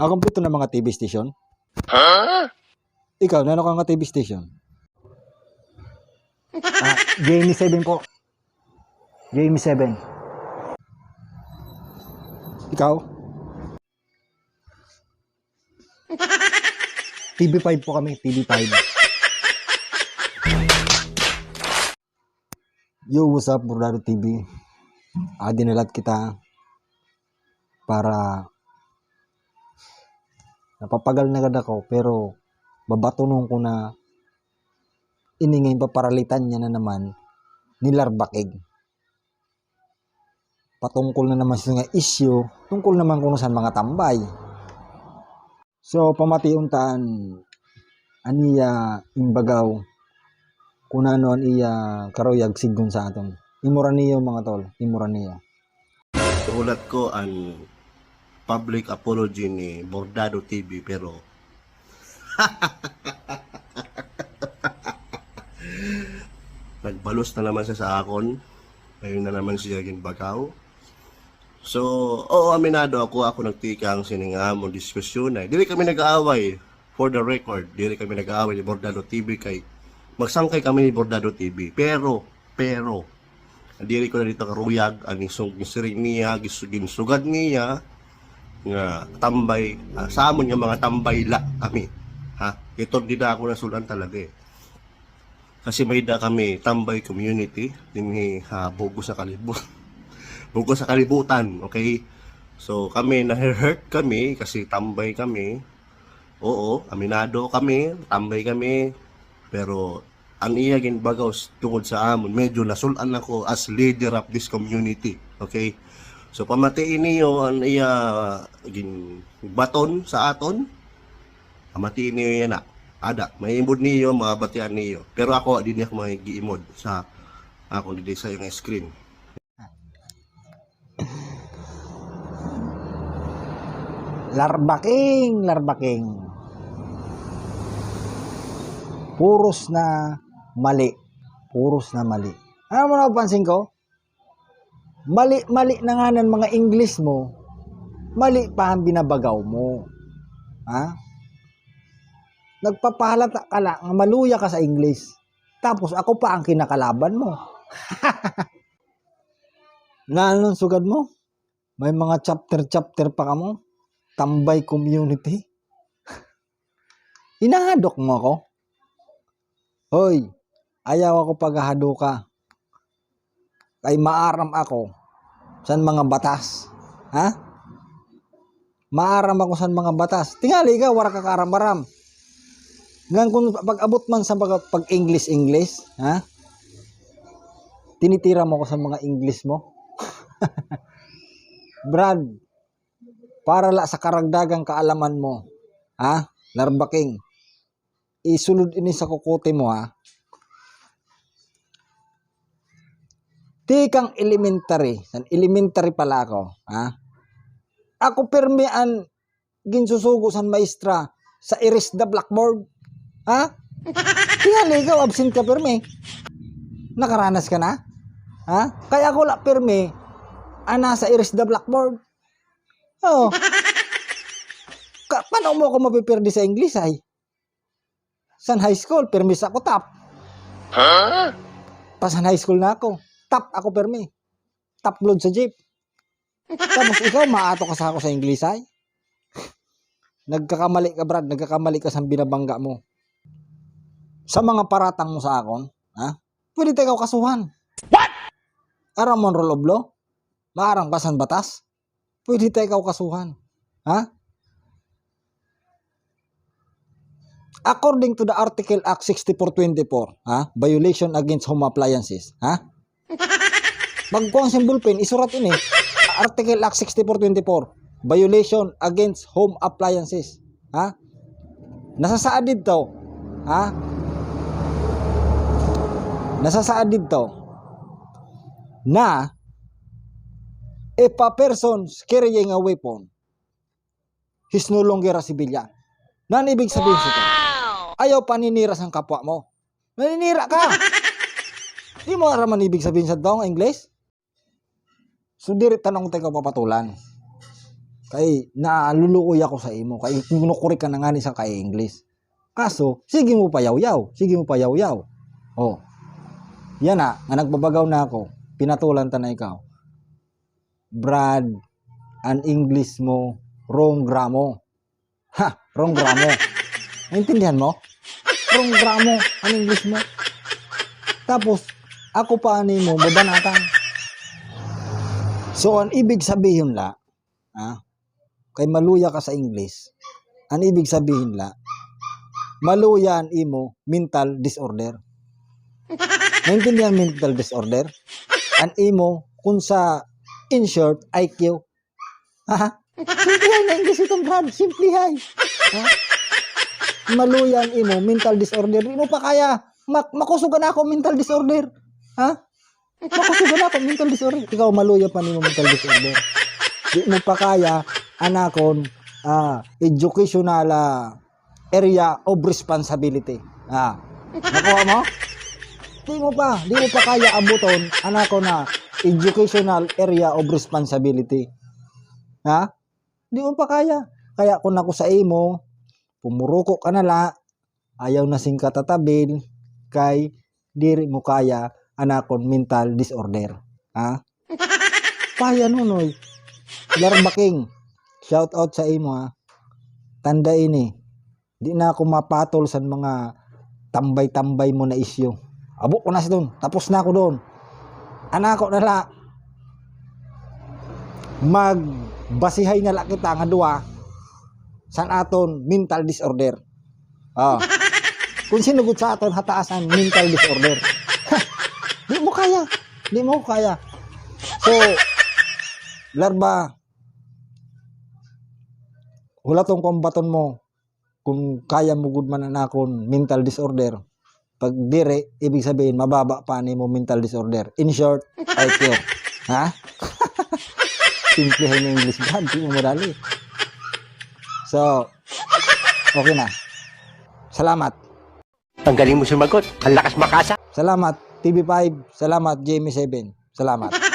Ako kompleto ng mga TV station. Ikaw, nano ka nga TV station? Ah, Jamie 7 po. Jamie 7. Ikaw? TV5 po kami, TV5. Yo, what's up, Bordado TV? Ah, dinalat kita para napapagal na agad ako pero babatunong ko na iningay paparalitan niya na naman ni Larbakig. Patungkol na naman sa nga issue, tungkol naman kung saan mga tambay. So, pamatiuntaan, aniya imbagaw, kung ano an iya karoyag sigun sa aton. Imura niyo mga tol, imura niyo. Ulat ko ang public apology ni Bordado TV pero nagbalos na naman siya sa akon. Ngayon na naman siya ginbagaw. So, oo, aminado ako. Ako nagtikang sininga mo diskusyon ay. Dili kami nag-aaway. For the record, dili kami nag-aaway ni Bordado TV kay magsangkay kami ni Bordado TV. Pero, pero, dili ko na dito karuyag ang isong gisiring niya, gis- ginsugad niya nga tambay ah, sa amon nga mga tambay la kami. Ha? Ito di na ako nasulan talaga eh. Kasi may da kami tambay community dinhi ha bugo sa kalibut. bugo sa kalibutan, okay? So kami na-hurt kami kasi tambay kami. Oo, aminado kami, tambay kami. Pero ang iya ginbagaw tungod sa amon, medyo nasulan ako as leader of this community. Okay? So pamatiin niyo ang iya gin baton sa aton. Pamatiin niyo yan na. Ada, may imod niyo, mga batian niyo. Pero ako, di niya may giimod sa ako di sa yung screen. Larbaking, larbaking. Puros na mali. Puros na mali. Ano mo napansin ko? Mali, mali na nga ng mga English mo. Mali pa ang binabagaw mo. Ha? Nagpapahalata ka lang, maluya ka sa English. Tapos ako pa ang kinakalaban mo. na anong sugad mo? May mga chapter-chapter pa ka mo? tambay community. Hinahadok mo ako? Hoy, ayaw ako paghahado ka. Kay maaram ako sa mga batas. Ha? Maaram ako sa mga batas. Tingali ka, wara ka karam-aram. Ngan kung pag-abot man sa pag, pag English English, ha? Tinitira mo ko sa mga English mo. Brad, para la sa karagdagang kaalaman mo. Ha? Larbaking. Isulod ini sa kukote mo ha. Di kang elementary. San elementary pala ako. Ha? Ako permean ginsusugo san maestra sa erase the blackboard. Ha? Tingali ikaw, absent ka perme. Nakaranas ka na? Ha? Kaya ako la perme, ana sa erase the blackboard. Oh. Ka, paano mo ako mapipirdi sa English ay? San high school, permis ako top. Ha? Pasan high school na ako. Top ako permi. Top load sa jeep. Tapos ikaw, maato ka sa ako sa English ay? Nagkakamali ka, Brad. Nagkakamali ka sa binabangga mo. Sa mga paratang mo sa akon, ha? Pwede tayo kasuhan. What? Aram mo rule of law? Maarang pasan batas? pwede tayo kasuhan. Ha? According to the Article Act 6424, ha? Violation against home appliances, ha? Pag ko ang symbol pen, isurat ini. Article Act 6424, violation against home appliances, ha? Nasasaad dito, ha? Nasasaad dito na if a person carrying a weapon, he's no longer a civilian. Nan ibig sabihin wow. Ayaw paninira sa kapwa mo. Naninira ka. Di mo araman ibig sabihin sa dong English? So diri tanong tayo papatulan. Kay naaluluoy ako sa imo. Kay kinukuri ka na nga ni sa kay English. Kaso, sige mo pa yaw-yaw. Sige mo pa yaw-yaw. Oh. Yan na, nga nagbabagaw na ako. Pinatulan ta na ikaw. Brad, ang English mo, wrong gramo. Ha, wrong gramo. Naintindihan mo? Wrong gramo ang English mo. Tapos, ako pa ani mo, babanatan. So, ang ibig sabihin la, ha, kay maluya ka sa English, ang ibig sabihin la, maluya ang imo mental disorder. Naintindihan mental disorder? Ang imo, kung sa in short, IQ. Ha? Simplihay na English itong Brad. Simplihay. Ha? Maluya ang imo mental disorder. Di mo pa kaya. Mak makusugan ako mental disorder. Ha? Makusugan ako mental disorder. Ikaw maluya pa nimo mental disorder. Di mo pa kaya anakon ah, educational ah, area of responsibility. Ah. Nakuha mo? Di mo pa, di mo pa kaya abuton anak ko na educational area of responsibility. Ha? Di mo pa kaya. Kaya kung ako sa imo, pumuruko ka na la, ayaw na sing katatabil, kay diri mo kaya anakon mental disorder. Ha? Paya nunoy. Larbaking. Shout out sa imo ha. Tanda ini. Di na ako mapatol sa mga tambay-tambay mo na isyu. Abo ko na sa doon. Tapos na ako doon. Anak ko na la. Magbasihay na la kita nga duwa san aton mental disorder. Ah. Kung sinugod sa aton hataasan mental disorder. Di mo kaya. Di mo kaya. So, larba, wala tong kombaton mo. Kung kaya mo gud man anakon mental disorder pag dire ibig sabihin mababa pa ni mo mental disorder. In short IQ ha? Simple ng English. Brad di mo madali. So okay na. Salamat. Ang galing mo sumagot. Ang lakas makasa. salamat TV5 salamat Jamie 7 salamat